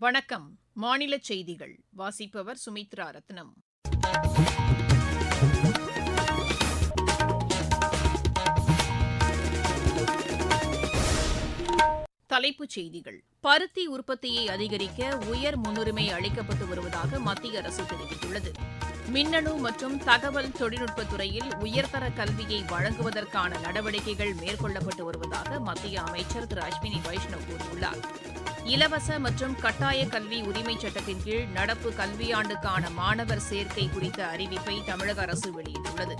வணக்கம். மாநில செய்திகள். வாசிப்பவர் சுமித்ரா ரத்னம். தலைப்புச் செய்திகள். பருத்தி உற்பத்தியை அதிகரிக்க உயர் முன்னுரிமை அளிக்கப்பட்டு வருவதாக மத்திய அரசு தெரிவித்துள்ளது. மின்னணு மற்றும் தகவல் தொழில்நுட்பத் துறையில் உயர்தர கல்வியை வழங்குவதற்கான நடவடிக்கைகள் மேற்கொள்ளப்பட்டு வருவதாக மத்திய அமைச்சர் திரு அஸ்வினி வைஷ்ணவ் கூறியுள்ளார். இலவச மற்றும் கட்டாய கல்வி உரிமைச் சட்டத்தின் கீழ் நடப்பு கல்வியாண்டுக்கான மாணவர் சேர்க்கை குறித்த அறிவிப்பை தமிழக அரசு வெளியிட்டுள்ளது.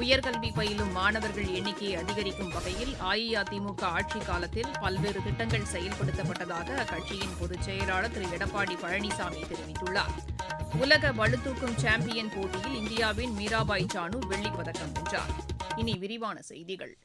உயர்கல்வி பயிலும் மாணவர்கள் எண்ணிக்கையை அதிகரிக்கும் வகையில் அஇஅதிமுக ஆட்சிக் காலத்தில் பல்வேறு திட்டங்கள் செயல்படுத்தப்பட்டதாக அக்கட்சியின் பொதுச் செயலாளர் திரு. எடப்பாடி பழனிசாமி தெரிவித்துள்ளார். உலக வலுதூக்கும் சாம்பியன் போட்டியில் இந்தியாவின் மீராபாய் சானு வெள்ளிப்பதக்கம் வென்றார். இனி விரிவான செய்திகள்.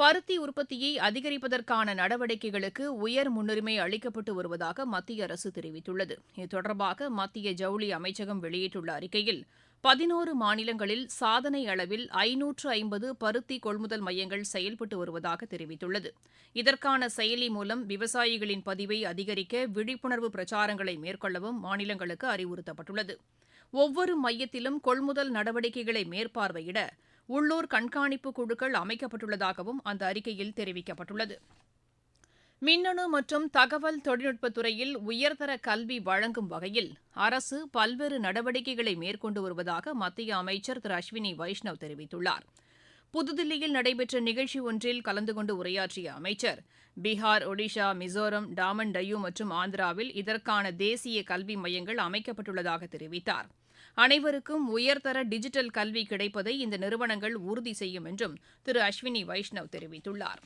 பருத்தி உற்பத்தியை அதிகரிப்பதற்கான நடவடிக்கைகளுக்கு உயர் முன்னுரிமை அளிக்கப்பட்டு வருவதாக மத்திய அரசு தெரிவித்துள்ளது. இது தொடர்பாக மத்திய ஜவுளி அமைச்சகம் வெளியிட்டுள்ள அறிக்கையில் பதினோரு மாநிலங்களில் சாதனை அளவில் ஐநூற்று ஐம்பது பருத்தி கொள்முதல் மையங்கள் செயல்பட்டு வருவதாக தெரிவித்துள்ளது. இதற்கான செயலி மூலம் விவசாயிகளின் பதிவை அதிகரிக்க விழிப்புணர்வு பிரச்சாரங்களை மேற்கொள்ளவும் மாநிலங்களுக்கு அறிவுறுத்தப்பட்டுள்ளது. ஒவ்வொரு மையத்திலும் கொள்முதல் நடவடிக்கைகளை மேற்பார்வையிட உள்ளூர் கண்காணிப்பு குழுக்கள் அமைக்கப்பட்டுள்ளதாகவும் அந்த அறிக்கையில் தெரிவிக்கப்பட்டுள்ளது. மின்னணு மற்றும் தகவல் தொழில்நுட்பத்துறையில் உயர்தர கல்வி வழங்கும் வகையில் அரசு பல்வேறு நடவடிக்கைகளை மேற்கொண்டு வருவதாக மத்திய அமைச்சர் திரு அஸ்வினி வைஷ்ணவ் தெரிவித்துள்ளார். புதுதில்லியில் நடைபெற்ற நிகழ்ச்சி ஒன்றில் கலந்து கொண்டு உரையாற்றிய அமைச்சர் பீகார் ஒடிஷா மிசோரம் டாமன் டையூ மற்றும் ஆந்திராவில் இதற்கான தேசிய கல்வி மையங்கள் அமைக்கப்பட்டுள்ளதாக தெரிவித்தார். அனைவருக்கும் உயர்தர டிஜிட்டல் கல்வி கிடைப்பதை இந்த நிறுவனங்கள் உறுதி செய்யும் என்றும் திரு அஸ்வினி வைஷ்ணவ் தெரிவித்துள்ளார்.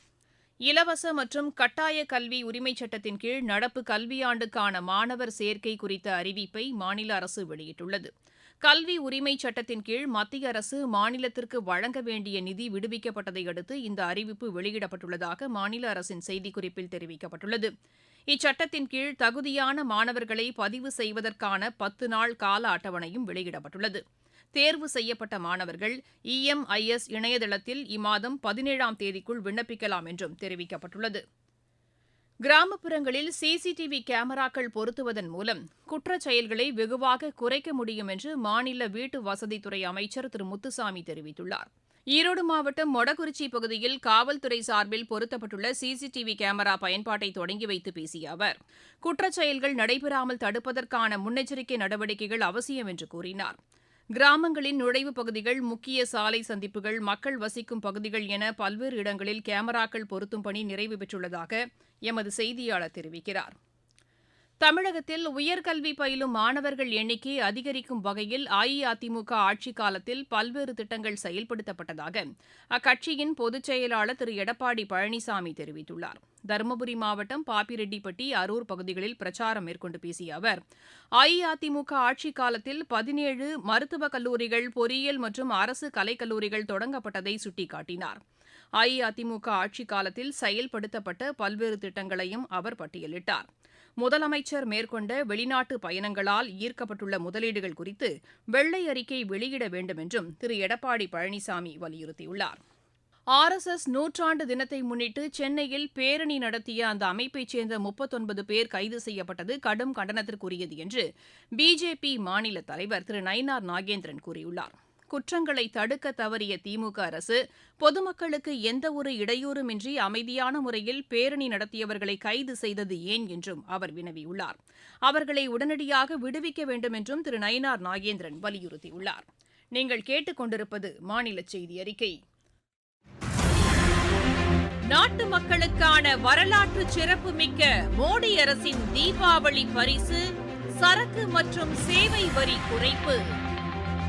இலவச மற்றும் கட்டாய கல்வி உரிமைச் சட்டத்தின் கீழ் நடப்பு கல்வியாண்டுக்கான மாணவர் சேர்க்கை குறித்த அறிவிப்பை மாநில அரசு வெளியிட்டுள்ளது. கல்வி உரிமைச் சட்டத்தின் கீழ் மத்திய அரசு மாநிலத்திற்கு வழங்க வேண்டிய நிதி விடுவிக்கப்பட்டதை அடுத்து இந்த அறிவிப்பு வெளியிடப்பட்டுள்ளதாக மாநில அரசின் செய்திக்குறிப்பில் தெரிவிக்கப்பட்டுள்ளது. இச்சட்டத்தின் கீழ் தகுதியான மாணவர்களை பதிவு செய்வதற்கான பத்து நாள் கால அட்டவணையும் வெளியிடப்பட்டுள்ளது. தேர்வு செய்யப்பட்ட மாணவர்கள் இஎம்ஐஎஸ் இணையதளத்தில் இம்மாதம் பதினேழாம் தேதிக்குள் விண்ணப்பிக்கலாம் என்றும் தெரிவிக்கப்பட்டுள்ளது. கிராமப்புறங்களில் சிசிடிவி கேமராக்கள் பொருத்துவதன் மூலம் குற்றச் செயல்களை வெகுவாக குறைக்க முடியும் என்று மாநில வீட்டு வசதித்துறை அமைச்சர் திரு. முத்துசாமி தெரிவித்துள்ளார். ஈரோடு மாவட்டம் மொடக்குறிச்சி பகுதியில் காவல்துறை சார்பில் பொருத்தப்பட்டுள்ள சிசிடிவி கேமரா பயன்பாட்டை தொடங்கி வைத்து பேசிய அவர் குற்றச் செயல்கள் நடைபெறாமல் தடுப்பதற்கான முன்னெச்சரிக்கை நடவடிக்கைகள் அவசியம் என்று கூறினார். கிராமங்களின் நுழைவுப் பகுதிகள் முக்கிய சாலை சந்திப்புகள் மக்கள் வசிக்கும் பகுதிகள் என பல்வேறு இடங்களில் கேமராக்கள் பொருத்தும் பணி நிறைவு பெற்றுள்ளதாக எமது செய்தியாளர் தெரிவிக்கிறார். தமிழகத்தில் உயர்கல்வி பயிலும் மாணவர்கள் எண்ணிக்கை அதிகரிக்கும் வகையில் அஇஅதிமுக ஆட்சிக் காலத்தில் பல்வேறு திட்டங்கள் செயல்படுத்தப்பட்டதாக அக்கட்சியின் பொதுச் செயலாளர் திரு. எடப்பாடி பழனிசாமி தெரிவித்துள்ளார். தருமபுரி மாவட்டம் பாப்பிரெட்டிப்பட்டி அரூர் பகுதிகளில் பிரச்சாரம் மேற்கொண்டு பேசிய அவர் அஇஅதிமுக ஆட்சிக் காலத்தில் பதினேழு மருத்துவக் கல்லூரிகள் பொறியியல் மற்றும் அரசு கலைக்கல்லூரிகள் தொடங்கப்பட்டதை சுட்டிக்காட்டினார். அஇஅதிமுக ஆட்சிக் காலத்தில் செயல்படுத்தப்பட்ட பல்வேறு திட்டங்களையும் அவர் பட்டியலிட்டார். முதலமைச்சர் மேற்கொண்ட வெளிநாட்டு பயணங்களால் ஈர்க்கப்பட்டுள்ள முதலீடுகள் குறித்து வெள்ளை அறிக்கை வெளியிட வேண்டும் என்றும் திரு. எடப்பாடி பழனிசாமி வலியுறுத்தியுள்ளார். ஆர் எஸ் எஸ் நூற்றாண்டு தினத்தை முன்னிட்டு சென்னையில் பேரணி நடத்திய அந்த அமைப்பைச் சேர்ந்த முப்பத்தொன்பது பேர் கைது செய்யப்பட்டது கடும் கண்டனத்திற்குரியது என்று பிஜேபி மாநில தலைவர் திரு. நயினார் நாகேந்திரன் கூறியுள்ளார். குற்றங்களை தடுக்க தவறிய திமுக அரசு பொதுமக்களுக்கு எந்தவொரு இடையூறுமின்றி அமைதியான முறையில் பேரணி நடத்தியவர்களை கைது செய்தது ஏன் என்றும் அவர் வினவியுள்ளார். அவர்களை உடனடியாக விடுவிக்க வேண்டும் என்றும் திரு. நயினார் நாகேந்திரன் வலியுறுத்தியுள்ளார். நீங்கள் கேட்டுக்கொண்டிருப்பது மாநில செய்தி அறிக்கை. நாட்டு மக்களுக்கான வரலாற்று சிறப்புமிக்க மோடி அரசின் தீபாவளி பரிசு சரக்கு மற்றும் சேவை வரி குறைப்பு.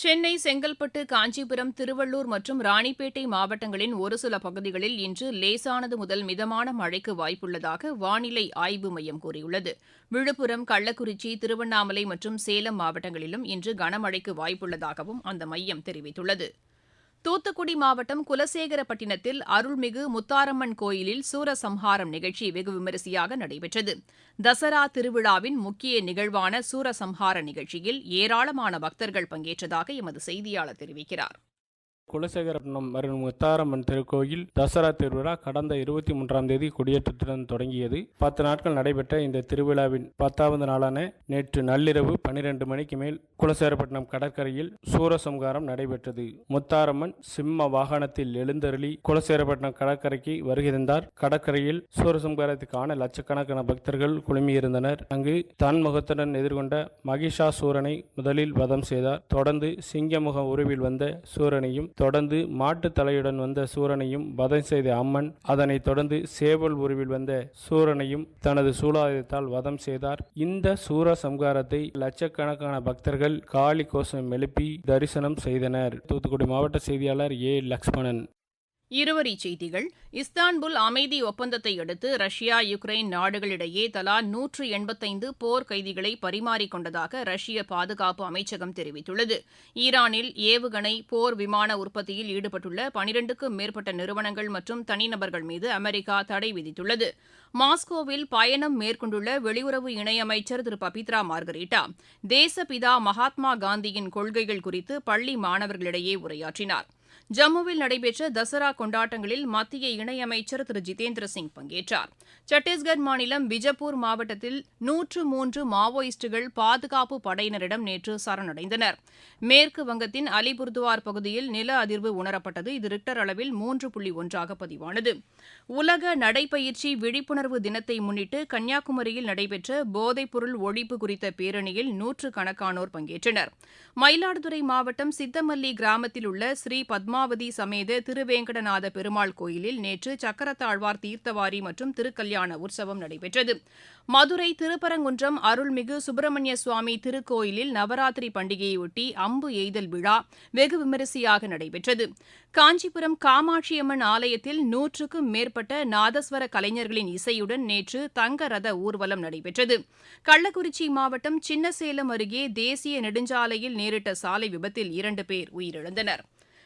சென்னை செங்கல்பட்டு காஞ்சிபுரம் திருவள்ளூர் மற்றும் ராணிப்பேட்டை மாவட்டங்களின் ஒரு சில பகுதிகளில் இன்று லேசானது முதல் மிதமான மழைக்கு வாய்ப்புள்ளதாக வானிலை ஆய்வு மையம் கூறியுள்ளது. விழுப்புரம் கள்ளக்குறிச்சி திருவண்ணாமலை மற்றும் சேலம் மாவட்டங்களிலும் இன்று கனமழைக்கு வாய்ப்புள்ளதாகவும் அந்த மையம் தெரிவித்துள்ளது. தூத்துக்குடி மாவட்டம் குலசேகரப்பட்டினத்தில் அருள்மிகு முத்தாரம்மன் கோயிலில் சூரசம்ஹாரம் நிகழ்ச்சி வெகு விமரிசையாக நடைபெற்றது. தசரா திருவிழாவின் முக்கிய நிகழ்வான சூரசம்ஹார நிகழ்ச்சியில் ஏராளமான பக்தர்கள் பங்கேற்றதாக எமது செய்தியாளர் தெரிவிக்கிறார். குலசேகரப்பட்டினம் வரும் முத்தாரம்மன் திருக்கோயில் தசரா திருவிழா கடந்த இருபத்தி மூன்றாம் தேதி கொடியேற்றத்துடன் தொடங்கியது. பத்து நாட்கள் நடைபெற்ற இந்த திருவிழாவின் பத்தாவது நாளான நேற்று நள்ளிரவு பனிரெண்டு மணிக்கு மேல் குலசேகரப்பட்டினம் கடற்கரையில் சூரசம்காரம் நடைபெற்றது. முத்தாரம்மன் சிம்ம வாகனத்தில் எழுந்தருளி குலசேகரப்பட்டினம் கடற்கரைக்கு வருகிறந்தார் கடற்கரையில் சூரசம்காரத்துக்கான லட்சக்கணக்கான பக்தர்கள் குழுமியிருந்தனர். அங்கு தன் முகத்துடன் எதிர்கொண்ட மகிஷாசூரனை முதலில் வதம் செய்தார். தொடர்ந்து சிங்கமுக உருவில் வந்த சூரனையும் தொடர்ந்து மாட்டுத் தலையுடன் வந்த சூரனையும் வதம் செய்த அம்மன் அதனைத் தொடர்ந்து சேவல் உருவில் வந்த சூரனையும் தனது சூலாயுதத்தால் வதம் செய்தார். இந்த சூர சம்காரத்தை லட்சக்கணக்கான பக்தர்கள் காளி கோஷம் எழுப்பி தரிசனம் செய்தனர். தூத்துக்குடி மாவட்ட செய்தியாளர் ஏ. லக்ஷ்மணன். இருவரிச் செய்திகள். இஸ்தான்புல் அமைதி ஒப்பந்தத்தை அடுத்து ரஷ்யா யுக்ரைன் நாடுகளிடையே தலா நூற்று எண்பத்தைந்து போர் கைதிகளை பரிமாறிக்கொண்டதாக ரஷ்ய பாதுகாப்பு அமைச்சகம் தெரிவித்துள்ளது. ஈரானில் ஏவுகணை போர் விமான உற்பத்தியில் ஈடுபட்டுள்ள பனிரெண்டுக்கும் மேற்பட்ட நிறுவனங்கள் மற்றும் தனிநபர்கள் மீது அமெரிக்கா தடை விதித்துள்ளது. மாஸ்கோவில் பயணம் மேற்கொண்டுள்ள வெளியுறவு இணையமைச்சர் திரு பபித்ரா மார்கரீட்டா தேசபிதா மகாத்மா காந்தியின் கொள்கைகள் குறித்து பள்ளி மாணவர்களிடையே உரையாற்றினார். ஜம்முவில் நடைபெற்ற தசரா கொண்டாட்டங்களில் மத்திய இணையமைச்சர் திரு. ஜிதேந்திர சிங் பங்கேற்றார். சத்தீஸ்கர் மாநிலம் பிஜப்பூர் மாவட்டத்தில் நூற்று மூன்று மாவோயிஸ்டுகள் பாதுகாப்பு படையினரிடம் நேற்று சரணடைந்தனர். மேற்கு வங்கத்தின் அலிபுர்துவார் பகுதியில் நில அதிர்வு உணரப்பட்டது. இது ரிக்டர் அளவில் மூன்று புள்ளி ஒன்றாக பதிவானது. உலக நடைப்பயிற்சி விழிப்புணர்வு தினத்தை முன்னிட்டு கன்னியாகுமரியில் நடைபெற்ற போதைப்பொருள் ஒழிப்பு குறித்த பேரணியில் நூற்றுக்கணக்கானோர் பங்கேற்றனர். மயிலாடுதுறை மாவட்டம் சித்தமல்லி கிராமத்தில் உள்ள ஸ்ரீ பத்மாவதி சமேத திருவேங்கடநாத பெருமாள் கோயிலில் நேற்று சக்கரத்தாழ்வார் தீர்த்தவாரி மற்றும் திருக்கல்யாண உற்சவம் நடைபெற்றது. மதுரை திருப்பரங்குன்றம் அருள்மிகு சுப்பிரமணிய சுவாமி திருக்கோயிலில் நவராத்திரி பண்டிகையொட்டி அம்பு எய்தல் விழா வெகு விமரிசையாக நடைபெற்றது. காஞ்சிபுரம் காமாட்சியம்மன் ஆலயத்தில் நூற்றுக்கும் மேற்பட்ட நாதஸ்வர கலைஞர்களின் இசையுடன் நேற்று தங்க ரத ஊர்வலம் நடைபெற்றது. கள்ளக்குறிச்சி மாவட்டம் சின்னசேலம் அருகே தேசிய நெடுஞ்சாலையில் நேரிட்ட சாலை விபத்தில் இரண்டு பேர் உயிரிழந்தனர்.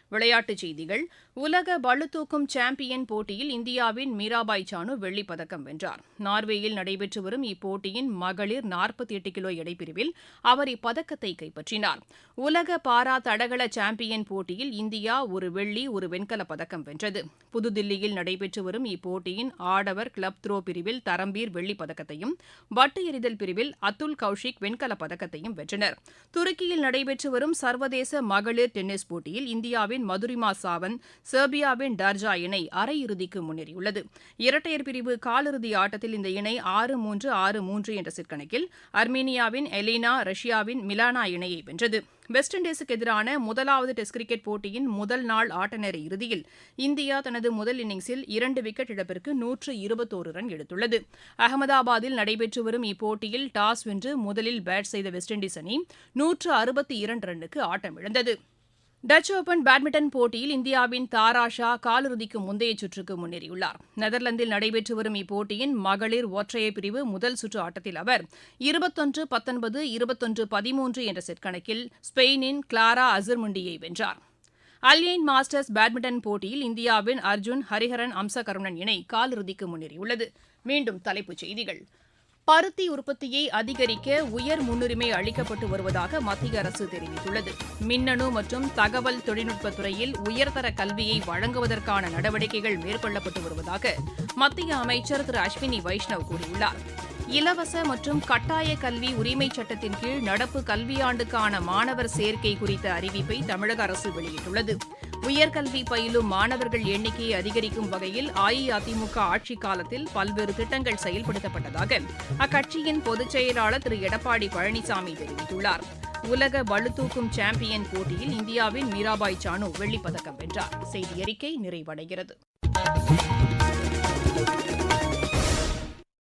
விளையாட்டுச் செய்திகள். உலக பளுதூக்கும் சாம்பியன் போட்டியில் இந்தியாவின் மீராபாய் சானு வெள்ளிப் பதக்கம் வென்றார். நார்வேயில் நடைபெற்று வரும் இப்போட்டியின் மகளிர் நாற்பத்தி எட்டு கிலோ எடைப்பிரிவில் அவர் இப்பதக்கத்தை கைப்பற்றினார். உலக பாரா தடகள சாம்பியன் போட்டியில் இந்தியா ஒரு வெள்ளி ஒரு வெண்கலப் பதக்கம் வென்றது. புதுதில்லியில் நடைபெற்று வரும் இப்போட்டியின் ஆடவர் கிளப் த்ரோ பிரிவில் தரம்பீர் வெள்ளிப் பதக்கத்தையும் வட்டு எறிதல் பிரிவில் அத்துல் கௌஷிக் வெண்கலப் பதக்கத்தையும் வென்றனர். துருக்கியில் நடைபெற்று வரும் சர்வதேச மகளிர் டென்னிஸ் போட்டியில் இந்தியாவின் மதுரிமா சாவந்த் செர்பியாவின் டர்ஜா இணை அரையிறுதிக்கு முன்னேறியுள்ளது. இரட்டையர் பிரிவு காலிறுதி ஆட்டத்தில் இந்த இணை ஆறு மூன்று ஆறு மூன்று என்ற சிற்கணக்கில் அர்மீனியாவின் எலினா ரஷ்யாவின் மிலானா இணையை வென்றது. வெஸ்ட் இண்டீஸுக்கு எதிரான முதலாவது டெஸ்ட் கிரிக்கெட் போட்டியின் முதல் நாள் ஆட்டநேர இறுதியில் இந்தியா தனது முதல் இன்னிங்ஸில் இரண்டு விக்கெட் இழப்பிற்கு நூற்று இருபத்தோரு ரன் எடுத்துள்ளது. அகமதாபாத்தில் நடைபெற்று வரும் இப்போட்டியில் டாஸ் வென்று முதலில் பேட் செய்த வெஸ்ட் இண்டீஸ் அணி நூற்று அறுபத்தி இரண்டு ரன்னுக்கு ஆட்டமிழந்தது. டச் ஓபன் பேட்மிண்டன் போட்டியில் இந்தியாவின் தாராஷா காலிறுதிக்கு முந்தைய சுற்றுக்கு முன்னேறியுள்ளார். நெதர்லாந்தில் நடைபெற்று வரும் இப்போட்டியின் மகளிர் ஒற்றையர் பிரிவு முதல் சுற்று ஆட்டத்தில் அவர் இருபத்தொன்று பத்தொன்பது இருபத்தொன்று பதிமூன்று என்ற செட் கணக்கில் ஸ்பெயினின் கிளாரா அசர்முண்டியை வென்றார். அல்யைன் மாஸ்டர்ஸ் பேட்மிண்டன் போட்டியில் இந்தியாவின் அர்ஜுன் ஹரிஹரன் அம்சகருணன் இணை காலிறுதிக்கு முன்னேறியுள்ளது. மீண்டும் தலைப்புச் செய்திகள். பருத்தி உற்பத்தியை அதிகரிக்க உயர் முன்னுரிமை அளிக்கப்பட்டு வருவதாக மத்திய அரசு தெரிவித்துள்ளது. மின்னணு மற்றும் தகவல் தொழில்நுட்பத் துறையில் உயர்தர கல்வியை வழங்குவதற்கான நடவடிக்கைகள் மேற்கொள்ளப்பட்டு வருவதாக மத்திய அமைச்சர் திரு அஸ்வினி வைஷ்ணவ் கூறியுள்ளார். இலவச மற்றும் கட்டாய கல்வி உரிமைச் சட்டத்தின் கீழ் நடப்பு கல்வியாண்டுக்கான மாணவர் சேர்க்கை குறித்த அறிவிப்பை தமிழக அரசு வெளியிட்டுள்ளது. உயர்கல்வி பயிலும் மாணவர்கள் எண்ணிக்கையை அதிகரிக்கும் வகையில் அஇஅதிமுக ஆட்சிக் காலத்தில் பல்வேறு திட்டங்கள் செயல்படுத்தப்பட்டதாக அக்கட்சியின் பொதுச் செயலாளர் திரு. எடப்பாடி பழனிசாமி தெரிவித்துள்ளார். உலக வலுதூக்கும் சாம்பியன் போட்டியில் இந்தியாவின் மீராபாய் சானு வெள்ளிப்பதக்கம் வென்றார். செய்தி அறிக்கை நிறைவடைகிறது.